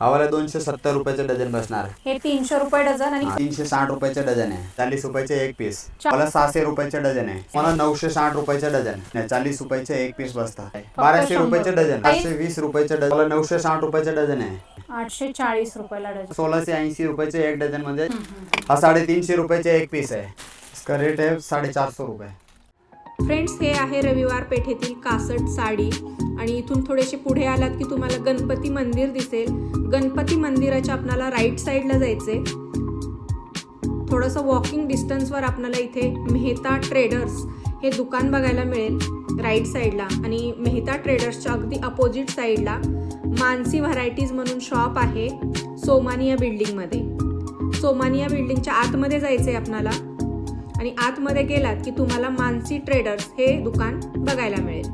हा वाला दोनशे सत्तर रुपयाचे डझन बसणार. हे तीनशे रुपये डझन आणि तीनशे साठ रुपयाचे डझन आहे. चाळीस रुपयाचे एक पीस मला सहाशे रुपयाचे डझन आहे. मला नऊशे साठ रुपयाचे डझन नाही चाळीस रुपयाचे एक पीस बसतात. बाराशे. रुपयाचे डझन. पाचशे वीस रुपयाचे डझन. मला नऊशे साठ रुपयाचे डझन आहे. आठशे चाळीस रुपयाला डझन. सोळाशे ऐंशी रुपयाचे एक डझन म्हणजे हा साडेतीनशे रुपयाचे एक पीस आहे. इसका रेट आहे साडेचारशे रुपये. फ्रेंड्स हे आहे रविवार पेठेतील कासट साडी. आणि इथून थोडेसे पुढे आलात की तुम्हाला गणपती मंदिर दिसेल. गणपती मंदिराच्या आपणाला राईट साईडला जायचे थोडंसं वॉकिंग डिस्टन्सवर आपल्याला इथे मेहता ट्रेडर्स हे दुकान बघायला मिळेल राईट साईडला आणि मेहता ट्रेडर्सच्या अगदी अपोजिट साईडला मानसी व्हरायटीज म्हणून शॉप आहे सोमानिया बिल्डिंगमध्ये सोमानिया बिल्डिंगच्या आतमध्ये जायचं आहे आपणाला. आणि आतमध्ये गेलात की तुम्हाला मानसी ट्रेडर्स हे दुकान बघायला मिळेल.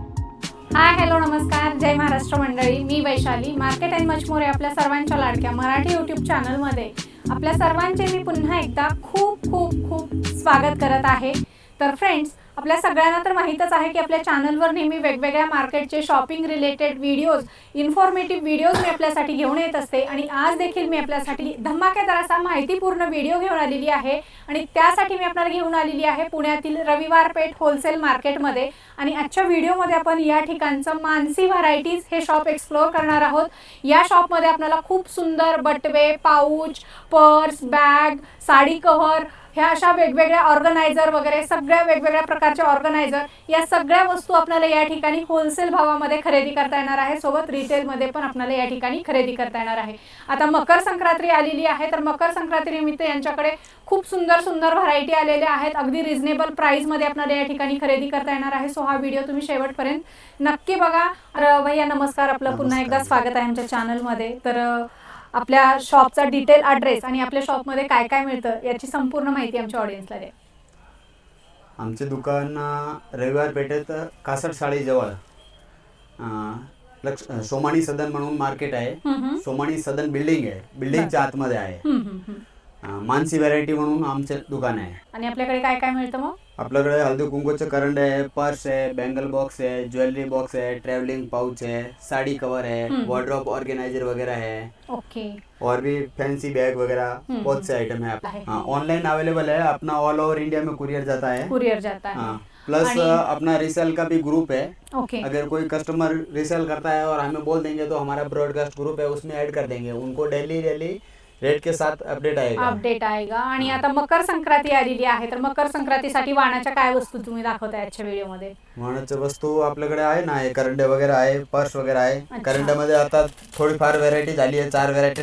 हाय हॅलो नमस्कार. जय महाराष्ट्र मंडळी. मी Vaishali. Market and much more आपल्या सर्वांच्या लाडक्या मराठी यूट्यूब चॅनलमध्ये आपल्या सर्वांचे मी पुन्हा एकदा खूप खूप खूप स्वागत करत आहे. तर फ्रेंड्स आपल्या सगळ्यांना तर माहीतच आहे की आपल्या चॅनलवर नेहमी वेगवेगळ्या मार्केटचे shopping related videos informative videos मी आपल्यासाठी घेऊन येत असते. आणि आज देखील मी आपल्यासाठी धमाकेदार असा माहितीपूर्ण व्हिडिओ घेऊन आलेली आहे. आणि त्यासाठी मी आपल्याला घेऊन आलेली आहे पुण्यातील रविवार पेठ होलसेल मार्केटमध्ये आणि आजच्या व्हिडिओमध्ये आपण या ठिकाणचं मानसी व्हरायटीज हे शॉप एक्सप्लोअर करणार आहोत. या शॉपमध्ये आपल्याला खूप सुंदर बटवे pouch purse bag sari cover ह्या अशा वेगवेगळ्या ऑर्गनायझर वगैरे सगळ्या वेगवेगळ्या प्रकारच्या ऑर्गनायझर या सगळ्या वस्तू आपल्याला या ठिकाणी होलसेल भावामध्ये खरेदी करता येणार आहे. सोबत रिटेलमध्ये पण आपल्याला या ठिकाणी खरेदी करता येणार आहे. आता मकर संक्रांती आलेली आहे तर मकर संक्रांती निमित्त यांच्याकडे खूप सुंदर सुंदर व्हरायटी आलेल्या आहेत. अगदी रिझनेबल प्राइसमध्ये आपल्याला या ठिकाणी खरेदी करता येणार आहे. सो हा व्हिडिओ तुम्ही शेवटपर्यंत नक्की बघा. भैया नमस्कार. आपलं पुन्हा एकदा. स्वागत आहे आमच्या चॅनलमध्ये तर आपल्या शॉपचा डिटेल ॲड्रेस आणि आपल्या शॉपमध्ये काय काय मिळतं याची संपूर्ण माहिती आमच्या ऑडियन्सला द्या. आमचे दुकान रविवार पेठेत कासट साडीजवळ अं, लक्ष सोमानी सदन म्हणून मार्केट आहे. हम्म, हम्म. सोमानी सदन बिल्डिंग आहे. बिल्डिंगच्या आतमध्ये आहे. हम्म, हम्म, हम्म. मानसी व्हरायटी म्हणून आमचे दुकान आहे. आणि आपल्याकडे काय काय मिळतं मग? आपल्याकडे हळदी कुंकूचे करंडे आहे पर्स आहे बँगल बॉक्स आहे ज्वेलरी बॉक्स आहे ट्रॅव्हलिंग पाउच है साड़ी कवर है हम्म. वार्डरोब ऑर्गेनाइजर वगैरह है ओके. और भी फैंसी बैग वगैरह हम्म. बहुत से आइटम है ऑनलाइन अवेलेबल है अपना ऑल ओवर इंडिया में कुरियर जाता है कुरिअर जाता है हाँ प्लस आणि- अपना रिसेल का भी ग्रुप है ओके. अगर कोई कस्टमर रिसेल करता है और हमें बोल देंगे तो हमारा ब्रॉडकास्ट ग्रुप है उसमें ऐड कर देंगे. उनको डेली डेली रेट के साथ अपडेट आएगा अपडेट आएगा आणि आता मकर संक्रांती आलेली आहे तर मकर संक्रांतीसाठी वाणाच्या काय वस्तू तुम्ही दाखवताय आजच्या व्हिडिओमध्ये म्हणूनचे वस्तू आपल्याकडे आहे ना हे करंडे वगैरे आहे पर्स वगैरे आहे. करंड्यामध्ये आता थोडीफार व्हरायटी झाली आहे चार व्हरायटी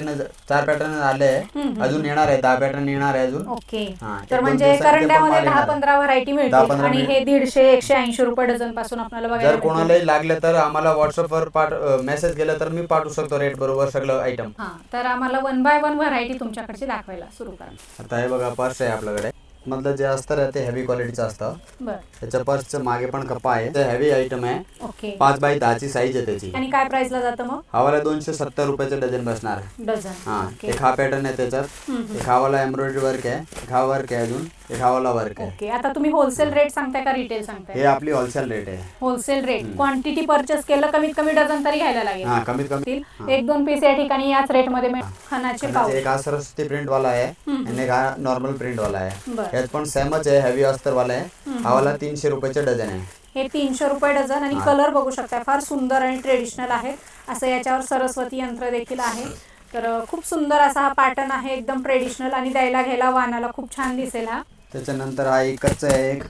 चार पॅटर्न आले आहे. अजून येणार आहे दहा पॅटर्न येणार आहे अजून ओके तर म्हणजे करंड्यामध्ये दहा. पंधरा व्हरायटी पंधरा आणि हे. दीडशे एकशे ऐंशी रुपये डझनपासून आपल्याला बघायला जर. कोणालाही लागले तर आम्हाला व्हॉट्सअपवर मेसेज केलं तर मी पाठवू शकतो रेट बरोबर सगळं आयटम हा तर आम्हाला वन बाय वन व्हरायटी तुमच्याकडची दाखवायला सुरू करा. आता हे बघा पर्स आहे आपल्याकडे. मधलं जे असतं ना ते हेवी क्वालिटीचं असतं. बर. त्याच्या पर्सचं मागे पण कप्पा आहे. ते हेवी आयटम आहे. ओके. पाच बाय दहाची साईज आहे त्याची. आणि काय प्राइसला जातं मग? हवाला दोनशे सत्तर रुपयाचे डझन बसणार डझन. हा ओके. एक हा पॅटर्न आहे त्याच्यात. एक हावाला एम्ब्रॉयडरी वर्क आहे एक हा वर्क आहे अजून एक हावाला वर्क आहे. ओके. आता तुम्ही होलसेल रेट सांगताय का रिटेल सांगताय? हे आपली होलसेल रेट आहे. होलसेल रेट क्वांटिटी परचेस केलं कमीत कमी डझन तरी घ्यायला लागेल. हा कमीत कमी. एक दोन पीस या ठिकाणी याच रेटमध्ये पाऊच एक हा सरस्वती प्रिंट वाला आहे. आणि एक हा नॉर्मल प्रिंट वाला आहे. बर. यात पण सेमच आहे हेवी अस्तर वाला. आहे हम्म. हावाला तीनशे रुपयाचे डझन आहे. हे तीनशे रुपये डझन आणि हा. कलर बघू शकता फार सुंदर आणि ट्रेडिशनल आहेत असं याच्यावर सरस्वती यंत्र देखील आहे. तर खूप सुंदर असा हा पॅटर्न आहे एकदम ट्रेडिशनल आणि द्यायला घ्यायला वाहनाला खूप छान दिसेल हा. त्याच्यानंतर हा एकच आहे एक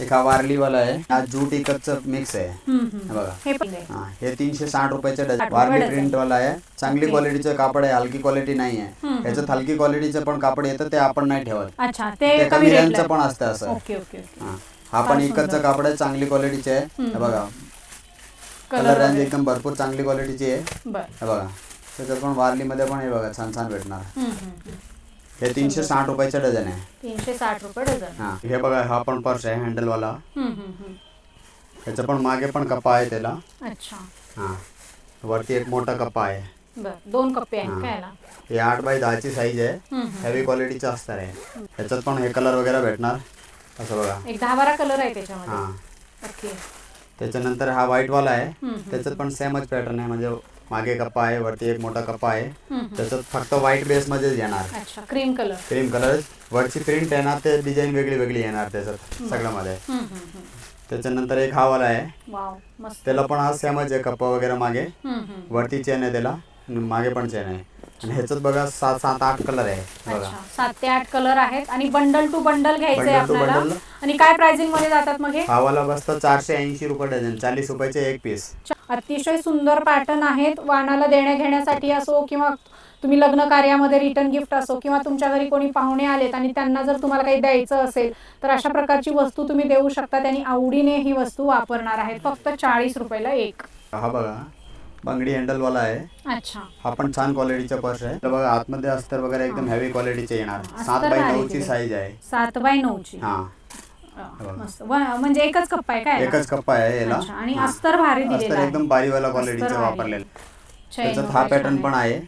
एक हा वारली वाला आहे हा जूट एकच मिक्स आहे. हे बघा हे पण आहे. हा हे तीनशे साठ रुपयाचे डझन वारली. प्रिंट वाला आहे चांगली. क्वालिटीचं कापड आहे हलकी क्वालिटी नाही आहे हम्म. याच्यात हलकी क्वालिटीचं पण कापड येतं ते आपण नाही ठेवत अच्छा ते ते कमी कमी रेटला रेंजचं पण असतं असं ओके ओके ओके हा. हा पण. इकडचं कापड आहे चांगली क्वालिटीचे आहे. हे बघा कलर रेंज. एकदम भरपूर चांगली क्वालिटीची आहे बर हे बघा त्याच्यात पण वारलीमध्ये पण हे बघा छान छान भेटणार हम्म, हम्म, हम्म. हे तीनशे साठ रुपयाचे डझन आहे. तीनशे साठ रुपये डझन. हा हे बघा हा पण पर्स आहे हँडलवाला हम्म, हम्म, पण मागे पण कप्पा आहे त्याला. अच्छा. हा वरती एक मोठा कप्पा आहे. बर दोन कप्पे आहेत हा. याला? हे आठ बाय दहाची साईज आहे. हम्म. हेवी क्वालिटीचं असणार आहे. ह्याच्यात पण हे कलर वगैरे भेटणार. असं बघा. एक दहा बारा कलर आहे त्याच्यामध्ये. हा. ओके त्याच्यानंतर हा व्हाईटवाला आहे. हम्म, हम्म. त्याच्यात पण सेमच पॅटर्न आहे. म्हणजे मागे कप्पा आहे वरती एक मोठा कप्पा आहे. त्याच्यात फक्त व्हाईट बेस मध्येच येणार. अच्छा क्रीम कलर क्रीम कलर वरची प्रिंट ना ते डिझाईन वेगळी वेगळी येणार त्याच्यात सगळ्यामध्ये. त्याच्यानंतर एक हा वाला आहे. वाव मस्त. त्याला पण हा सेमच आहे कप्पा वगैरे मागे. हम्म, हम्म. वरती चेन आहे त्याला आणि मागे पण चेन आहे. आणि ह्याच्यात बघा सात सात आठ कलर आहे बघा. अच्छा सात ते आठ कलर आहेत आणि बंडल टू बंडल घ्यायचंय Bundle to आपल्याला. bundle. आणि काय प्राइसिंगमध्ये जातात मग हे? हा वाला बसतो चारशे ऐंशी रुपये डझन चाळीस रुपयाचे एक पीस अतिशय सुंदर पॅटर्न आहेत. वाणाला देण्या घेण्यासाठी असो किंवा तुम्ही लग्न कार्यामध्ये रिटर्न गिफ्ट असो किंवा तुमच्या घरी कोणी पाहुणे आलेत आणि त्यांना जर तुम्हाला काही द्यायचं असेल तर अशा प्रकारची वस्तू तुम्ही देऊ शकता. त्यांनी आवडीने ही वस्तू वापरणार आहेत. फक्त चाळीस रुपयाला एक. हा बघा. बांगडी हँडल वाला आहे. अच्छा. हा पण छान क्वालिटीचा पर्स आहे. तर बघा आतमध्ये अस्तर वगैरे एकदम हेवी क्वालिटीचे येणार. अस्तर सात बाय भारी नऊची दिले. साईज आहे. सात बाय हा. अं, मस्त. व- म्हणजे एकच कप्पा आहे काय? एकच कप्पा आहे याला. अच्छा, आणि हा. अस्तर भारी दिलेलं अस्तर आहे. एकदम बारीवाला अस्तर क्वालिटीचं भारी. वापरलेलं. त्याच्यात हा पॅटर्न पण आहे.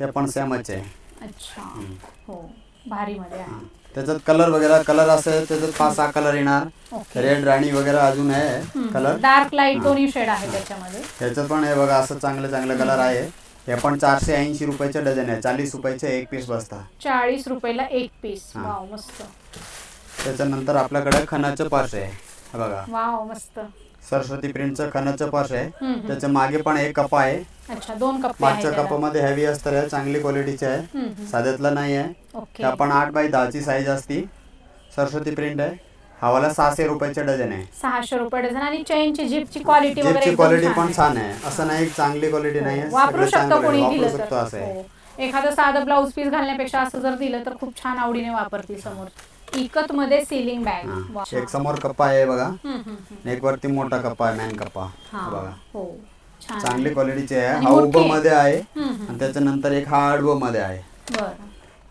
ते पण सेमच आहे. अच्छा. हो भारी मध्ये आहे. त्याच्यात कलर वगैरे कलर असेल त्याच्यात पाच सहा कलर येणार. रेड राणी वगैरे अजून आहे कलर डार्क लाइट दोन्ही शेड आहे त्याच्यामध्ये. ह्याच्यात पण आहे बघा असं चांगलं चांगलं कलर आहे. हे पण चारशे ऐंशी रुपयाचे डझन आहे. चाळीस रुपयाचे एक पीस बसता. चाळीस रुपयाला एक पीस हा. वाव मस्त. त्याच्यानंतर आपल्याकडे खणाचं पर्स आहे. हे बघा. वाव मस्त. सरस्वती प्रिंटचं खणाचं पर्स आहे. त्याच्यामागे पण एक कपा आहे. अच्छा दोन कप्पे आहेत मागच्या त्याला. कपामध्ये हेवी अस्तर आहे चांगली क्वालिटीचे आहे. हम्म, हम्म. साध्यातला नाही आहे. ओके. ते आपण आठ बाय दहाची साईज असती. सरस्वती प्रिंट आहे. हवाला सहाशे रुपयाचे डझन आहे. सहाशे रुपये डझन आणि चेनची जीपची क्वालिटी वगैरे एकदम क्वालिटी छान पण आहे. छान आहे. असं नाही चांगली क्वालिटी नाही आहे. हो, वापरू सगळं शकतो चांगलं कोणी आहे. वापरू दिलं शकतो तर असं आहे. हो. एखादं साधं ब्लाऊज पीस घालण्यापेक्षा असं जर दिलं तर खूप छान आवडीने वापरतील समोर. इकत मध्ये सिलिंग बॅग हा. एक समोर कप्पा आहे बघा. हम्म, वरती मोठा कप्पा आहे मॅन कप्पा. हा बघा. हो. छान. चांगली क्वालिटीची आहे. आणि हा मोठी उभं आहे. मध्ये आहे. हम्म, हम्म. आणि त्याच्यानंतर एक हा आडवं मध्ये आहे. बरं.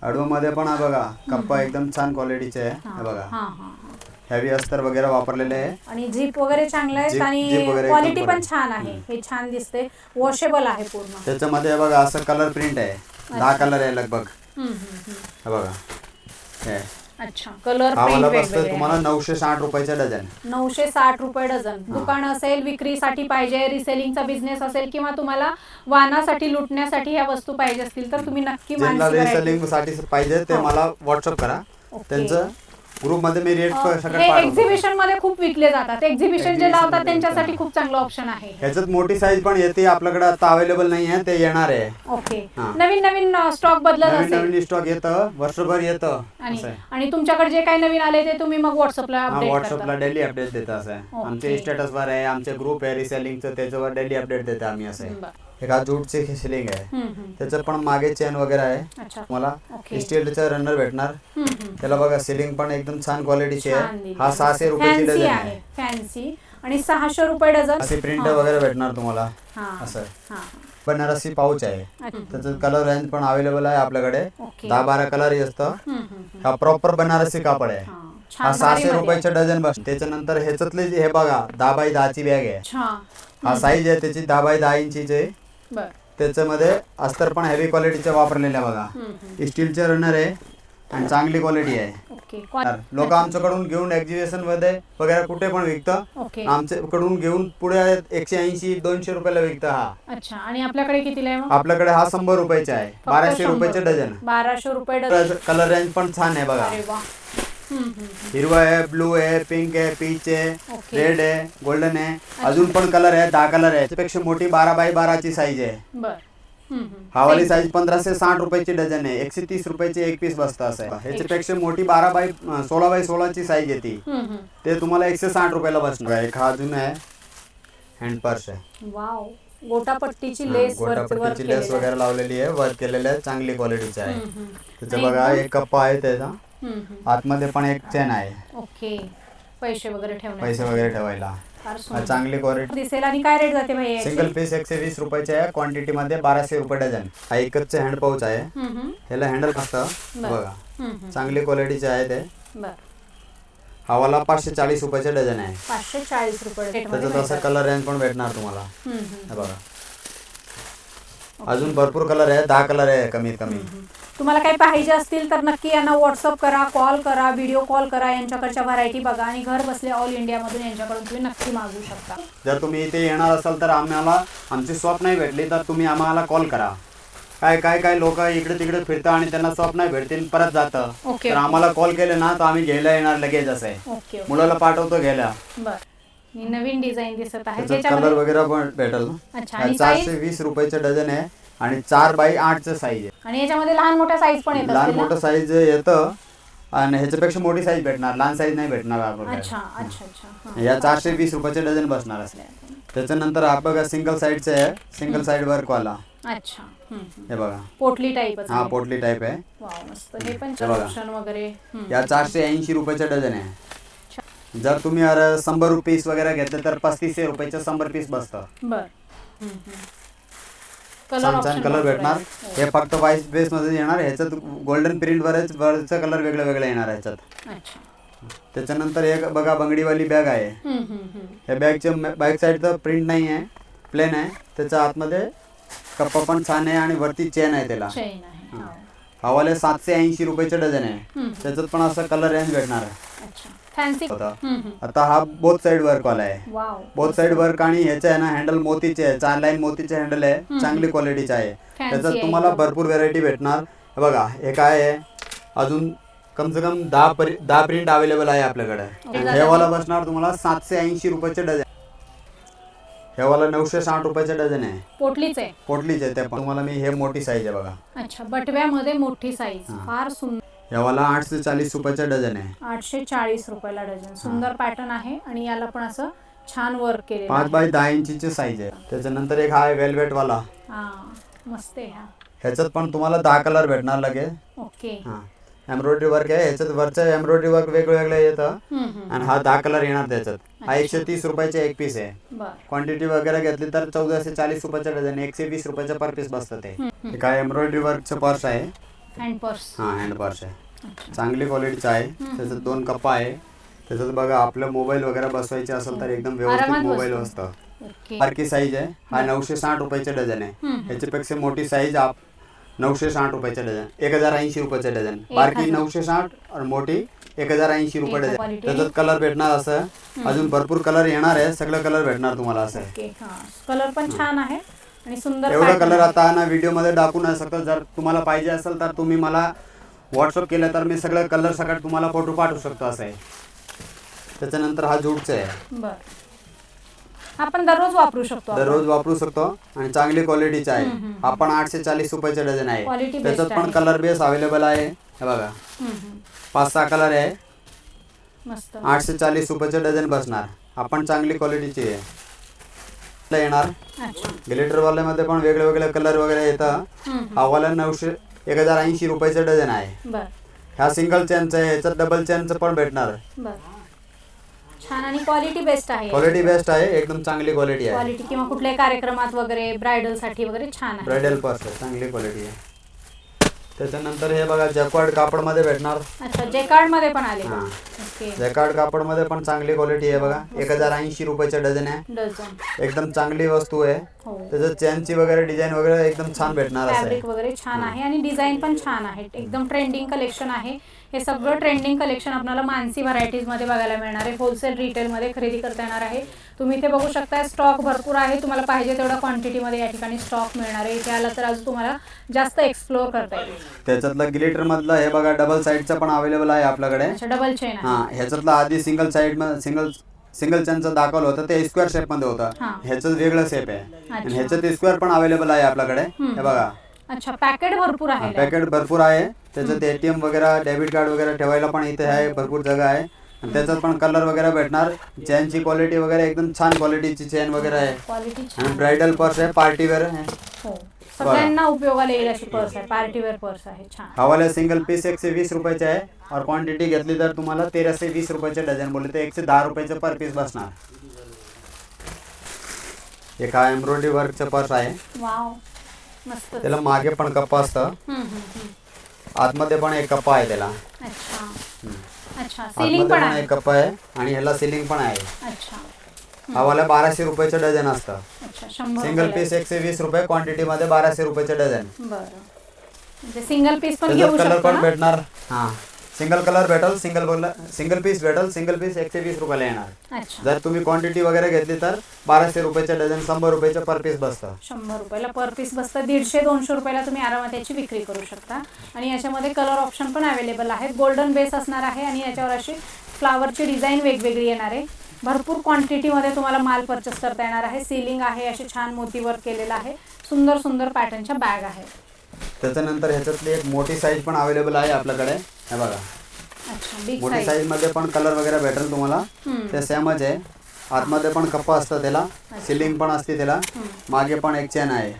आडवं मध्ये पण हा बघा. कप्पा एकदम छान क्वालिटीचे आहे. हा हे बघा. हा हा हा. हेवी अस्तर वगैरे वापरलेले आहे. आणि जीप वगैरे चांगलं आहे Zip- आणि zip वगैरे क्वालिटी पण बरं. छान आहे. हे छान दिसते वॉशेबल आहे पूर्ण. त्याच्यामध्ये हे बघा असं कलर प्रिंट आहे. दहा कलर आहे लगभग. हम्म, हम्म, हम्म. हे बघा. हे. अच्छा कलर वेगवेगळे तुम्हाला. नऊशे साठ रुपयाच्या डझन नऊशे साठ रुपये डझन दुकान असेल विक्रीसाठी पाहिजे रिसेलिंगचा बिझनेस असेल किंवा तुम्हाला वाहनासाठी लुटण्यासाठी ह्या वस्तू पाहिजे असतील तर तुम्ही नक्की ज्यांना मानसी variety- रिसेलिंगसाठी पाहिजे ते. मला व्हॉट्सअप करा ओके. त्यांचं ग्रुपमध्ये मी रेट सगळं एक्झिबिशनमध्ये खूप विकले जातात. एक्झिबिशन जे लावतात त्यांच्यासाठी. खूप चांगलं ऑप्शन आहे. ह्याच्यात मोठी साईज पण येते. आपल्याकडे आता अवेलेबल नाही आहे. ते येणार आहे. ओके हा. नवीन नवीन स्टॉक बदलत नवीन असेल. नवीन स्टॉक येतं. वर्षभर येतं. आणि असं आहे. आणि तुमच्याकडे जे काही नवीन आले ते तुम्ही मग व्हॉट्सअपला हा अपडेट व्हॉट्सअपला डेली अपडेट देतं असं आहे. ओके. आमचे स्टेटसवर आहे. आमचे ग्रुप आहे. रिसेलिंगचं त्याच्यावर डेली अपडेट देतं आम्ही असं आहे. बरं. एक हा जूटचे सिलिंग आहे. त्याचं पण मागे चेन वगैरे आहे ओके. स्टीलचं रनर भेटणार. त्याला बघा सिलिंग पण एकदम छान क्वालिटीची आहे. हा सहाशे रुपयाची डझन आहे फॅन्सी आणि सहाशे रुपये डझन असे प्रिंट. वगैरे भेटणार तुम्हाला असं. हा बनारसी पाऊच आहे. त्याचं कलर रेंज पण अवेलेबल आहे आपल्याकडे. दहा बारा कलर असतं. हा प्रॉपर बनारसी कापड आहे हा. सहाशे भारीमध्ये. रुपयाचे डझन बस त्याच्यानंतर ह्याच्यातले जे- हे बघा दहा बाय दहाची बॅग आहे हा साईज आहे त्याची दहा बाय दहा इंचीची आहे त्याच्यामध्ये अस्तर पण हेवी क्वालिटीचे वापरलेले आहे बघा. स्टीलचे रनर आहे आणि चांगली क्वालिटी आहे. लोक आमच्याकडून घेऊन एक्झिबिशनमध्ये वगैरे कुठे पण विकतं. आमच्याकडून घेऊन पुढे एकशे ऐंशी दोनशे रुपयाला विकतं हा. अच्छा. आणि आपल्याकडे कितीला आपल्याकडे हा शंभर रुपयाचा आहे. बाराशे. रुपयाचे डझन बाराशे रुपये डझन. कलर रेंज पण छान आहे बघा. हिरवा आहे ब्लू आहे पिंक आहे पीच आहे. रेड आहे गोल्डन आहे. अजून पण कलर आहे दहा कलर आहे. त्यापेक्षा मोठी बारा बाय बाराची साईज आहे. हावाली साईज पंधराशे साठ रुपयाची डझन आहे. एकशे तीस रुपयाची एक पीस बसतं असं आहे. ह्याच्यापेक्षा मोठी बारा बाय सोळा बाय सोळाची साईज येते. ते. तुम्हाला एकशे साठ रुपयाला बसणार एक हा अजून आहे. हँड पर्स आहे. गोटापट्टीची लेस गोटापट्टीची वगैरे लावलेली आहे. वर्क केलेली आहे चांगली क्वालिटीची आहे. त्याचं आणि बघा एक कप्पा आहे त्याचा. आतमध्ये पण एक चेन आहे. ओके. पैसे वगैरे ठेवणे पैसे वगैरे ठेवायला. फार सुंदर. चांगली क्वालिटी दिसेल. आणि काय रेट जाते भाई याची? सिंगल पीस एकशे वीस रुपयाचे आहे क्वांटिटी मध्ये बाराशे रुपये डझन. हा एकच हँड पाऊच आहे. हम्म, हम्म. ह्याला हँडल असतं बरं. बघा. हम्म, हम्म. चांगली क्वालिटीचे आहे ते. बर. हवाला पाचशे चाळीस रुपयाचे डझन आहे. पाचशे चाळीस रुपये rate मध्ये त्याच्यात असं मिळतात. कलर रेंज पण भेटणार तुम्हाला. हम्म, हम्म. हे बघा. अजून भरपूर कलर आहे दहा कलर आहे कमीत कमी. तुम्हाला काही पाहिजे असतील तर नक्की यांना व्हॉट्सअप करा कॉल करा व्हिडिओ कॉल करा यांच्याकडच्या व्हरायटी बघा आणि घर बसले ऑल इंडियामधून यांच्याकडून तुम्ही नक्की मागवू शकता. जर तुम्ही इथे येणार असाल तर आम्हाला आमची शॉप नाही भेटली तर तुम्ही आम्हाला कॉल करा. काय काय काय लोक इकडे तिकडे फिरतात आणि त्यांना शॉप नाही भेटतील परत जातं. तर आम्हाला कॉल केले ना तर आम्ही घ्यायला येणार लगेच असं. आहे मुलाला पाठवतो घ्यायला. बर. ही नवीन डिझाईन दिसत आहे. कलर वगैरे पण भेटेल. अच्छा आणि चारशे वीस रुपयाचे डझन आहे आणि चार बाय आठचं साईज आहे. आणि याच्यामध्ये लहान मोठ्या साईज पण येत लहान असतील ना? मोठं साईज येतं आणि ह्याच्यापेक्षा मोठी साईज भेटणार लहान साईज नाही भेटणार आपल्याला अच्छा अच्छा अच्छा. हा. या चारशे वीस रुपयाचे डझन बसणार असले त्याच्यानंतर हा बघा सिंगल साईडचे आहे. सिंगल साईड वर्क वाला. अच्छा हम्म, हम्म. हे बघा. पोटली टाईपच हा पोटली टाईप आहे. मस्त. हे पण हे बघा. ऑप्शन वगैरे हम्म. या चारशे ऐंशी रुपयाचे डझन आहे. जर तुम्ही अरे शंभर पीस वगैरे घेतले तर पस्तीसशे रुपयाचे शंभर पीस बसतं बर. कलर छान छान ऑप्शन कलर भेटणार. हे फक्त व्हाईट बेस मध्ये येणार ह्याच्यात गोल्डन प्रिंट वरच वरचं कलर वेगळे वेगळे येणार ह्याच्यात. अच्छा त्याच्यानंतर एक बघा बंगडीवाली बॅग आहे हम्म, हम्म, हम्म. या बॅगच्या बॅक साईडचं प्रिंट नाही आहे प्लेन आहे त्याच्या आतमध्ये कप्पा पण छान आहे आणि वरती चेन आहे त्याला चैन आहे हो. हवाले सातशे ऐंशी रुपयाचे डझन आहे हम्म. त्याच्यात पण असं कलर रेंज भेटणार आहे अच्छा फॅन्सी होता. आता हा बोथ साईड वर्क वाला आहे. बोथ साईड वर्क आणि ह्याचे आहे ना हँडल मोतीचे आहे. चार लाईन मोतीचे हँडल आहे. चांगली क्वालिटीचे आहे. त्याच्यात तुम्हाला. भरपूर व्हेरायटी भेटणार. बघा हे काय आहे? अजून कम से कम दहा परि दहा प्रिंट अवेलेबल आहे आपल्याकडे. हे वाला बसणार तुम्हाला सातशे ऐंशी रुपयाचे डझन. हे वाला नऊशे साठ रुपयाचे डझन आहे. पोटलीच आहे. पोटलीचे आहे ते पण. तुम्हाला मी हे मोठी साईज आहे बघा. अच्छा बटव्यामध्ये मोठी साईज. फार सुंदर. हे वाला आठशे चाळीस रुपयाचे डझन आहे. आठशे चाळीस रुपयाला डझन. सुंदर पॅटर्न आहे आणि याला पण असं छान वर्क केलेलं पाच आहे. बाय दहा इंचीची साईज आहे. त्याच्यानंतर एक हा आहे वेलवेट वाला हा मस्त आहे हा. ह्याच्यात पण तुम्हाला दहा कलर भेटणार लगेच ओके. हा. एम्ब्रॉयडरी वर्क आहे. ह्याच्यात वरचं एम्ब्रॉयडरी वर्क वेगवेगळं येतं. आणि हा दहा कलर येणार त्याच्यात. हा एकशे तीस रुपयाचे एक पीस आहे. बर. क्वांटिटी वगैरे घेतली तर चौदाशे चाळीस रुपयाच्या डझन एकशे वीस रुपयाच्या पर पीस बसतं ते. काय एम्ब्रॉयडरी वर्कचं पर्स आहे. हँड पर्स हा हँड पर्स आहे. चांगली क्वालिटीचं आहे. त्याच्यात दोन कप्पा आहे. त्याच्यात बघा आपलं मोबाईल वगैरे बसवायचे असेल तर एकदम व्यवस्थित मोबाईल बसतो. बारकी साईज आहे. हा नऊशे साठ रुपयाचे डझन आहे. हम्म. ह्याच्यापेक्षा मोठी साईज आप नऊशे साठ रुपयाचे डझन. एक हजार ऐंशी रुपयाचे डझन. एक बारकी हजार. नऊशे साठ आणि मोठी एक हजार ऐंशी रुपये डझन. त्याच्यात कलर भेटणार असं. अजून भरपूर कलर येणार आहे. सगळं कलर भेटणार तुम्हाला असं. आहे हा. कलर पण छान आहे. आणि सुंदर एवढं कलर. आता ना व्हिडिओमध्ये दाखवू नाही शकतो. जर तुम्हाला पाहिजे असेल तर तुम्ही मला व्हॉट्सअप केलं तर मी सगळं कलर सगळं तुम्हाला फोटो पाठवू शकतो असं आहे. त्याच्यानंतर हा जूटचं आहे. बर. आपण दररोज वापरू शकतो. दररोज वापरू शकतो आणि चांगली क्वालिटीचा आहे. आपण आठशे चाळीस रुपयाचे डझन आहे. त्याच्यात पण. कलर बेस अवेलेबल आहे. हे बघा. पाच सहा कलर आहे. आठशे चाळीस रुपयाचे डझन बसणार. आपण चांगली क्वालिटीची आहे. ला येणार. ग्लिटर वाल्यामध्ये पण वेगळे वेगळे कलर वगैरे येतं हम्म, हम्म. हा वाला नऊशे एक हजार ऐंशी रुपयाचे डझन आहे. बर. ह्या सिंगल चेनचं आहे ह्याच्यात डबल चेनचं पण भेटणार. बर. छान आणि क्वालिटी बेस्ट आहे. क्वालिटी बेस्ट आहे एकदम चांगली क्वालिटी आहे. क्वालिटी किंवा कुठल्याही कार्यक्रमात वगैरे ब्रायडलसाठी वगैरे छान आहे. ब्रायडल पर्स आहे चांगली क्वालिटी आहे. त्याच्यानंतर हे बघा जॅकवार्ड कापडमध्ये भेटणार. अच्छा जे कार्डमध्ये पण आले. हा. ओके. जॅकार्ड कापडमध्ये पण चांगली क्वालिटी आहे बघा. एक हजार ऐंशी रुपयाचे डझन आहे. डझन. एकदम चांगली वस्तू आहे. हो. त्याच्यात चेनची वगैरे डिझाईन वगैरे एकदम छान भेटणार फॅब्रिक वगैरे छान आहे आणि डिझाईन पण छान आहे. एकदम ट्रेंडिंग कलेक्शन आहे. हे सगळं ट्रेंडिंग कलेक्शन आपल्याला मानसी व्हरायटीजमध्ये बघायला मिळणार आहे. होलसेल रिटेल मध्ये खरेदी करता येणार आहे. तुम्ही इथे बघू शकता स्टॉक भरपूर आहे. तुम्हाला पाहिजे तेवढ्या क्वांटिटी मध्ये या ठिकाणी स्टॉक मिळणार आहे. इथे आला तर अजून तुम्हाला जास्त एक्सप्लोअर करता येईल. त्याच्यातलं ग्लिटर मधलं हे बघा डबल साईडचं पण अवेलेबल आहे आपल्याकडे. डबल चेन हा ह्याच्यातलं आधी सिंगल साईड सिंगल सिंगल चेनचं दाखवलं होतं ते स्क्वेअर शेपमध्ये होतं. हा. ह्याचं वेगळं शेप आहे. आणि. ह्याच्यात स्क्वेअर पण अवेलेबल आहे आपल्याकडे. हे बघा. अच्छा पॅकेट भरपूर आहे. पॅकेट भरपूर आहे. त्याच्यात एटीएम वगैरे डेबिट कार्ड वगैरे ठेवायला पण इथे आहे भरपूर जागा आहे. आणि त्याच्यात पण कलर वगैरे भेटणार. चेनची क्वालिटी वगैरे एकदम छान क्वालिटीची चेन वगैरे आहे. क्वालिटी आणि ब्रायडल पर्स आहे पार्टी वेअर आहे. हो. सगळ्यांना उपयोगाला येईल अशी पर्स आहे पार्टी वेअर पर्स आहे छान. हवाला सिंगल पीस एकशे वीस रुपयाचे आहे. और क्वांटिटी घेतली तर तुम्हाला तेराशे वीस रुपयाचे डझन बोलले तर एकशे दहा रुपयाचं पर पीस बसणार. एक हा एम्ब्रॉयडरी वर्कचं पर्स आहे. वाव मस्त. त्याला मागे पण कप्पा असतं. हम्म, हम्म, हम्म. आतमध्ये पण एक कप्पा आहे त्याला. अच्छा. हम्म. अच्छा सिलिंग आतमध्ये पण पण आहे. एक कप्पा आहे आणि ह्याला सिलिंग पण आहे. अच्छा. हवाला बाराशे रुपयाचं डझन असतं. अच्छा शंभर सिंगल पीस एकशे वीस रुपये क्वांटिटी मध्ये बाराशे रुपयाचे डझन. बरं. म्हणजे सिंगल पीस पण घेऊ कलर शकतो पण ना? भेटणार. हा. सिंगल कलर भेटल सिंगल सिंगल पीस भेटल सिंगल पीस एकशे वीस रुपयाला येणार. अच्छा. जर तुम्ही क्वांटिटी वगैरे घेतली तर बाराशे रुपयाच्या डझन शंभर रुपयाच्या पर पीस बसतं. शंभर रुपयाला पर पीस बसतं. दीडशे दोनशे रुपयाला तुम्ही आरामात याची विक्री करू शकता. आणि याच्यामध्ये कलर ऑप्शन पण अवेलेबल आहेत. गोल्डन बेस असणार आहे आणि याच्यावर अशी फ्लावरची डिझाईन वेगवेगळी येणार आहे. भरपूर क्वांटिटीमध्ये तुम्हाला माल परचेस करता येणार आहे. सीलिंग आहे अशी छान मोती वर्क केलेलं आहे. सुंदर सुंदर पॅटर्नच्या बॅग आहेत. त्याच्यानंतर ह्याच्यातली एक मोठी साईज पण अवेलेबल आहे आपल्याकडे. हे बघा. अच्छा बिग मोठी साईज साईजमध्ये पण कलर वगैरे भेटेल तुम्हाला. ते सेमच आहे. आतमध्ये पण कप्पा असतं त्याला. सिलिंग पण असते त्याला. मागे पण एक चेन आहे.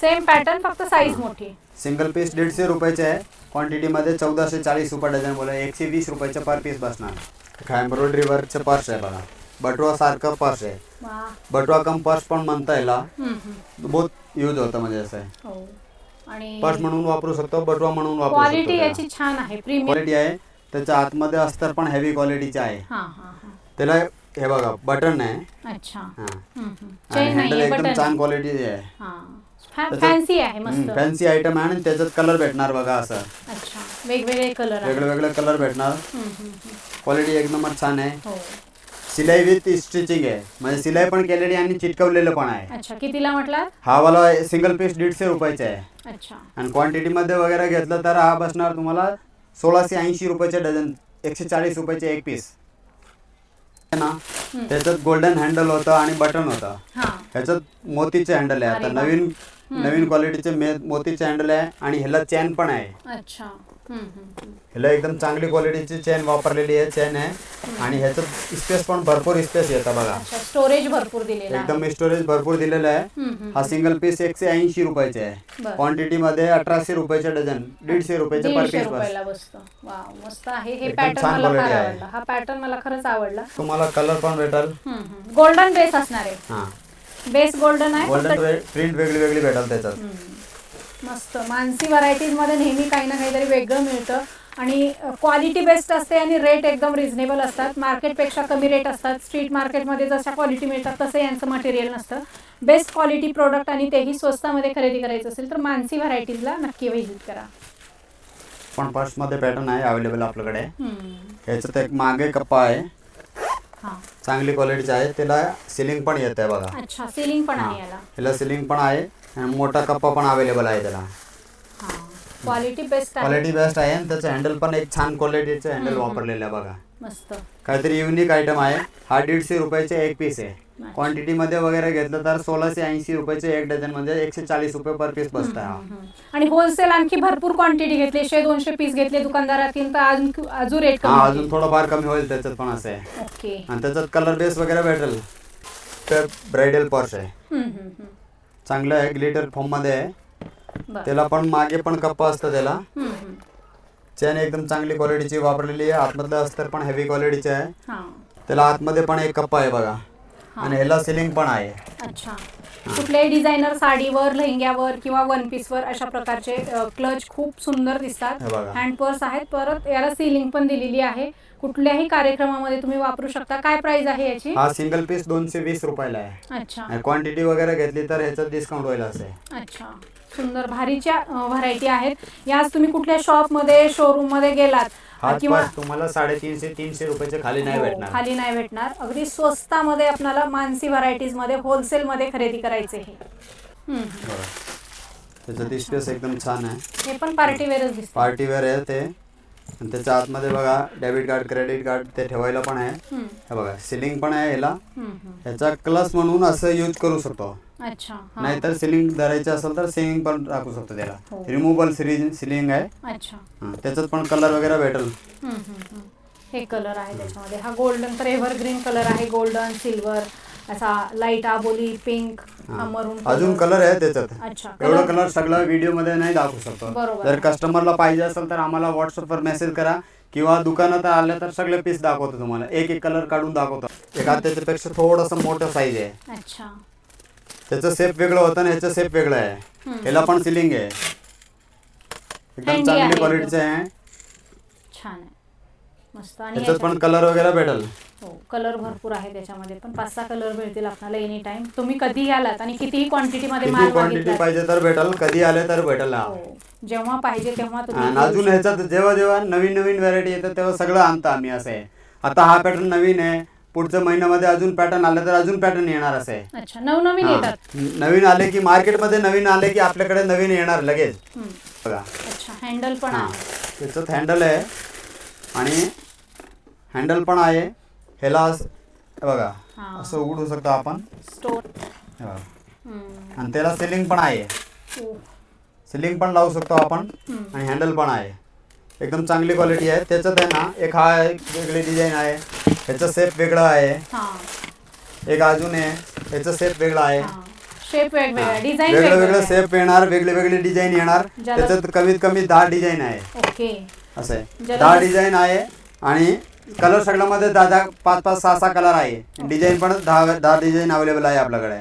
सेम पॅटर्न फक्त साईज मोठी. सिंगल पीस दीडशे रुपयाचे आहे. क्वांटिटीमध्ये चौदाशे चाळीस रुपये डझन बोला एकशे वीस रुपयाचं पर पीस बसणार. काय एम्ब्रॉयडरी वर्कचं पर्स आहे बघा. बटवा सारखं पर्स आहे. वा. बटवा कम पर्स पण म्हणता येईल. बहुत यूज होतं म्हणजे असं आहे. हो. आणि पर्स म्हणून वापरू शकतो बटवा म्हणून वापरू क्वालिटी शकतो याची छान आहे प्रीमियम क्वालिटी आहे. त्याच्या आतमध्ये अस्तर पण हेवी क्वालिटीचे आहे. हा हा हा. त्याला हे बघा बटन आहे. अच्छा. हा. हम्म, हम्म. आणि चेन हँडल नाहीये एकदम बटन. छान क्वालिटी आहे. हा. फॅन्सी आहे मस्त. फॅन्सी आयटम आहे आणि त्याच्यात कलर भेटणार बघा असं. अच्छा. वेगवेगळे कलर वेगळे वेगळे कलर भेटणार. हम्म, हम्म, हम्म. क्वालिटी एक नंबर छान आहे. हो. सिलाई विथ स्टिचिंग आहे. म्हणजे सिलाई पण केलेली आणि चिटकवलेलं पण आहे. अच्छा कितीला म्हटलं हा वाला सिंगल पीस दीडशे रुपयाचा आहे. अच्छा. आणि क्वांटिटीमध्ये वगैरे घेतलं तर हा बसणार तुम्हाला सोळाशे ऐंशी रुपयाचे डझन एकशे चाळीस रुपयाचे एक पीस ना त्याच्यात गोल्डन हँडल होतं आणि बटन होतं. हा. ह्याच्यात मोतीचे हँडल आहे. आता. नवीन नवीन क्वालिटीचे मे मोतीचे हँडल आहे आणि ह्याला चेन पण आहे. अच्छा. ह्याला एकदम चांगली क्वालिटीची चेन वापरलेली आहे चेन आहे. आणि ह्याच्यात स्पेस पण भरपूर स्पेस येतं बघा. स्टोरेज भरपूर दिलेलं एकदम स्टोरेज भरपूर दिलेलं आहे. हा सिंगल पीस एकशे ऐंशी रुपयाचे आहे. क्वांटिटी मध्ये अठराशे रुपयाचे डझन दीडशे रुपयाचे पर पीस मस्त आहे. हे पॅटर्न मला. आवडला. हा पॅटर्न मला खरंच आवडला. तुम्हाला कलर पण भेटल. गोल्डन बेस असणार आहे. बेस गोल्डन आहे प्रिंट वेगळी वेगळी भेटल त्याच्यात. मस्त. मानसी व्हरायटीजमध्ये नेहमी काही ना काहीतरी वेगळं मिळतं. आणि क्वालिटी बेस्ट असते आणि रेट एकदम रिझनेबल असतात. मार्केटपेक्षा कमी रेट असतात. स्ट्रीट मार्केटमध्ये जशा क्वालिटी मिळतात तसं यांचं मटेरियल नसतं. बेस्ट क्वालिटी प्रोडक्ट आणि तेही स्वस्तामध्ये खरेदी करायचं असेल तर मानसी व्हरायटीजला नक्की व्हिजिट करा. पण मध्ये पॅटर्न आहे अवेलेबल आपल्याकडे. ह्याच्यात एक मागे कप्पा आहे. चांगली क्वालिटीचे आहे त्याला सिलिंग पण येत आहे बघा. अच्छा सिलिंग पण आहे. याला. ह्याला सिलिंग पण आहे आणि मोठा कप्पा पण अवेलेबल आहे त्याला. क्वालिटी बेस्ट आहे. क्वालिटी बेस्ट आहे आणि त्याचं हँडल पण एक छान क्वालिटीचं हँडल वापरलेलं आहे बघा. मस्त. काहीतरी युनिक आयटम आहे. हा दीडशे रुपयाचे एक पीस आहे. क्वांटिटी मध्ये वगैरे घेतलं तर सोळाशे ऐंशी रुपयाचे एक डझन म्हणजे एकशे चाळीस रुपये पर पीस बसतं हा. हम्म. आणि होलसेल आणखी भरपूर क्वांटिटी घेतली. शे दोनशे पीस घेतले दुकानदारातील तर अजून अजून रेट हा कमी अजून थोडंफार कमी होईल त्याच्यात पण असं आहे. ओके. आणि त्याच्यात कलर बेस वगैरे भेटेल. तर ब्रायडल पर्स आहे. चांगलं आहे ग्लिटर फॉर्ममध्ये आहे. त्याला पण मागे पण कप्पा असतं त्याला. चेन एकदम चांगली क्वालिटीची वापरलेली आहे. आतमधलं अस्तर पण हेवी क्वालिटीचे आहे. त्याला आतमध्ये पण एक कप्पा आहे बघा. आणि ह्याला सिलिंग पण आहे. अच्छा. कुठल्याही डिझायनर साडीवर लेहंग्यावर किंवा वन पीसवर अशा प्रकारचे क्लच खूप सुंदर दिसतात. हँड पर्स आहेत. परत याला सीलिंग पण दिलेली आहे. कुठल्याही कार्यक्रमामध्ये तुम्ही वापरू शकता. काय प्राइस आहे याची? हा सिंगल पीस दोनशे वीस रुपयाला आहे. अच्छा. क्वांटिटी वगैरे घेतली तर ह्याच्यात डिस्काउंट होईल असं. अच्छा. सुंदर भारीच्या व्हरायटी आहेत. याच तुम्ही कुठल्या शॉपमध्ये शोरूममध्ये गेलात किंवा तुम्हाला साडेतीनशे तीनशे रुपयाच्या खाली नाही हो, भेटणार. खाली नाही भेटणार. अगदी स्वस्तामध्ये आपल्याला मानसी व्हरायटीजमध्ये होलसेल मध्ये खरेदी करायचे हे. हम्म. त्याचं स्पेस एकदम छान आहे. हे पण पार्टी वेअरच दिसत. पार्टी वेअर आहे ते. आणि त्याच्या आतमध्ये बघा डेबिट कार्ड क्रेडिट कार्ड ते ठेवायला पण आहे. हे बघा सिलिंग पण आहे ह्याला ह्याचा क्लस म्हणून असं यूज करू शकतो. अच्छा हा. नाहीतर सिलिंग धरायचं असेल तर सिलिंग पण टाकू शकतो हो. त्याला रिमूव्हल सिलिंग आहे. अच्छा. हा, त्याच्यात पण कलर वगैरे भेटेल. हम्म, हम्म, हम्म. हे कलर आहे त्याच्यामध्ये. हा गोल्डन तर एव्हरग्रीन कलर आहे गोल्डन सिल्वर असा लाइट आबोली पिंक हा. मरून अजून कलर आहे त्याच्यात. अच्छा. एवढा कलर सगळा व्हिडिओमध्ये नाही दाखवू शकतो. बरोबर. जर कस्टमरला पाहिजे असेल तर आम्हाला व्हॉट्सअपवर मेसेज करा. किंवा दुकानात आलं तर सगळे पीस दाखवतो तुम्हाला. एक एक कलर काढून दाखवतो. एका त्याच्यापेक्षा थोडंसं मोठं साईज आहे. अच्छा. त्याचं सेप वेगळं होतं आणि ह्याचं सेप वेगळं आहे. ह्याला पण सिलिंग आहे. एकदम चांगली आहे. क्वालिटीचं आहे. छान आहे. मस्त. आणि त्याच्यात पण कलर वगैरे भेटेल. हो कलर भरपूर आहे त्याच्यामध्ये. पण पाच सहा कलर मिळतील आपल्याला एनी टाइम तुम्ही कधी आलात आणि कितीही क्वांटिटीमध्ये माल किती क्वांटिटी मागितला पाहिजे तर भेटल कधी आले तर भेटल. हा. हो. जेव्हा पाहिजे तेव्हा आणि अजून. ह्याच्यात जेव्हा जेव्हा नवीन नवीन व्हरायटी येतात तेव्हा सगळं आणतं आम्ही असं. आहे आता हा पॅटर्न नवीन आहे. पुढच्या महिन्यामध्ये अजून पॅटर्न आले तर अजून पॅटर्न येणार असं. आहे अच्छा नवनवीन हा. येतात. नवीन आले की मार्केटमध्ये नवीन आले की आपल्याकडे नवीन येणार लगेच. हम्म. बघा. अच्छा हँडल पण हा. आहे. हँडल आहे. आणि हँडल पण आहे. ह्याला हे बघा हा. असं उघडू शकतो आपण. हे बघा. आणि त्याला सिलिंग पण आहे. हो. सिलिंग पण लावू शकतो आपण. आणि हँडल पण आहे. एकदम चांगली क्वालिटी आहे. त्याच्यात आहे ना एक हा एक वेगळी डिझाईन आहे. ह्याचं सेप वेगळं आहे. हा. एक अजून आहे. ह्याचं सेप वेगळं आहे. हा. शेप वेगवेगळा. डिझाईन वेगळं वेगळं सेप येणार वेगळे वेगळे डिझाईन येणार. ज्याला- त्याच्यात कमीत कमी दहा डिझाईन आहे. ओके. असं आहे. ज्याला दहा डिझाईन आहे आणि कलर सगळ्यामध्ये दहा दहा पाच पाच सहा सहा कलर आहे. डिझाईन पण दहा दहा डिझाईन अवेलेबल आहे आपल्याकडे.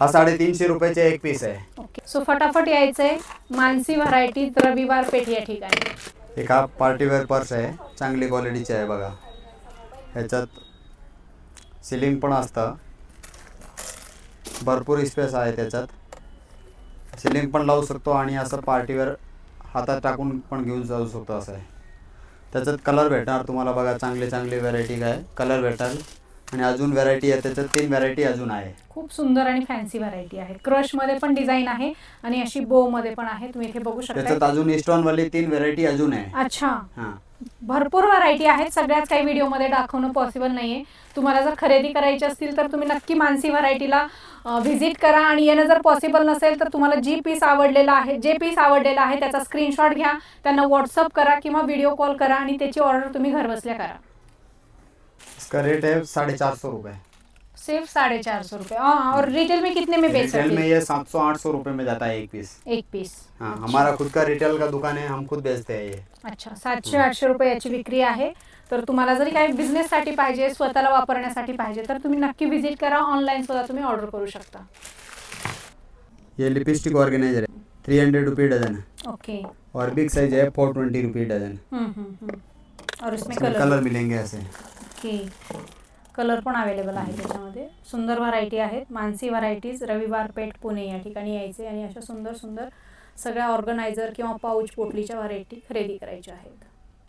हा साडेतीनशे रुपयाचे एक पीस आहे. ओके सो फटाफट यायचंय. मानसी व्हरायटी रविवार पेठ या ठिकाणी. एक हा पार्टीवेअर पर्स आहे. चांगली क्वालिटीची आहे बघा. ह्याच्यात सिलिंग पण असतं. भरपूर स्पेस आहे त्याच्यात. सिलिंग पण लावू शकतो आणि असं पार्टीवेअर हातात टाकून पण घेऊन जाऊ शकतो असं आहे. त्याच्यात कलर भेटणार. तुम्हाला बघा चांगले चांगले व्हरायटी काय? कलर भेटाल. आणि अजून व्हरायटी आहे त्याच्यात तीन व्हरायटी अजून आहे. खूप सुंदर आणि फॅन्सी व्हरायटी आहे. क्रशमध्ये पण डिझाईन आहे आणि अशी बो मध्ये पण आहे. तुम्ही इथे बघू त्याच्यात शकता अजून स्टोन वाली तीन व्हरायटी अजून आहे. अच्छा. हां. भरपूर व्हरायटी आहेत. सगळ्याच काही व्हिडिओमध्ये दाखवणं पॉसिबल नाहीये. तुम्हाला जर खरेदी करायची असतील तर तुम्ही नक्की मानसी व्हरायटीला व्हिजिट करा. आणि येणं जर पॉसिबल नसेल तर तुम्हाला जी पीस आवडलेला आहे जे पीस आवडलेला आहे त्याचा स्क्रीनशॉट घ्या. त्यांना व्हॉट्सअप करा किंवा व्हिडिओ कॉल करा आणि त्याची ऑर्डर तुम्ही घरबसल्या करा. इसका रेट है साढ़े चार सौ रुपये. सिर्फ साढ़े चार सौ रुपये. हाँ, और रिटेल में कितने में बेच रिटेल सकते में हैं? ये सात सौ आठ सौ रुपये में जाता है एक पीस एक पीस हाँ हमारा खुद का रिटेल का दुकान है हम खुद बेचते हैं ये. अच्छा सातशे आठशे रुपये याची विक्री आहे. तर तुम्हाला जरी काही बिझनेससाठी पाहिजे स्वतःला वापरण्यासाठी पाहिजे तर तुम्ही नक्की व्हिजिट करा. ऑनलाईन सुद्धा तुम्ही ऑर्डर करू शकता. ये लिपस्टिक ऑर्गेनाइजर है. थ्री हंड्रेड रुपये डजन है. ओके और बिग साइज है फोर ट्वेंटी रुपये डजन हम्म, हम्म, हम्म. और इसमें इसमें कलर कलर मिलेंगे ऐसे. ओके कलर पण अवेलेबल आहे त्याच्यामध्ये. सुंदर व्हरायटी आहेत. मानसी व्हरायटीज रविवार पेठ पुणे या ठिकाणी यायचे आणि अशा सुंदर सुंदर सगळ्या ऑर्गनायझर किंवा पाऊच पोटलीच्या व्हरायटी खरेदी करायच्या आहेत.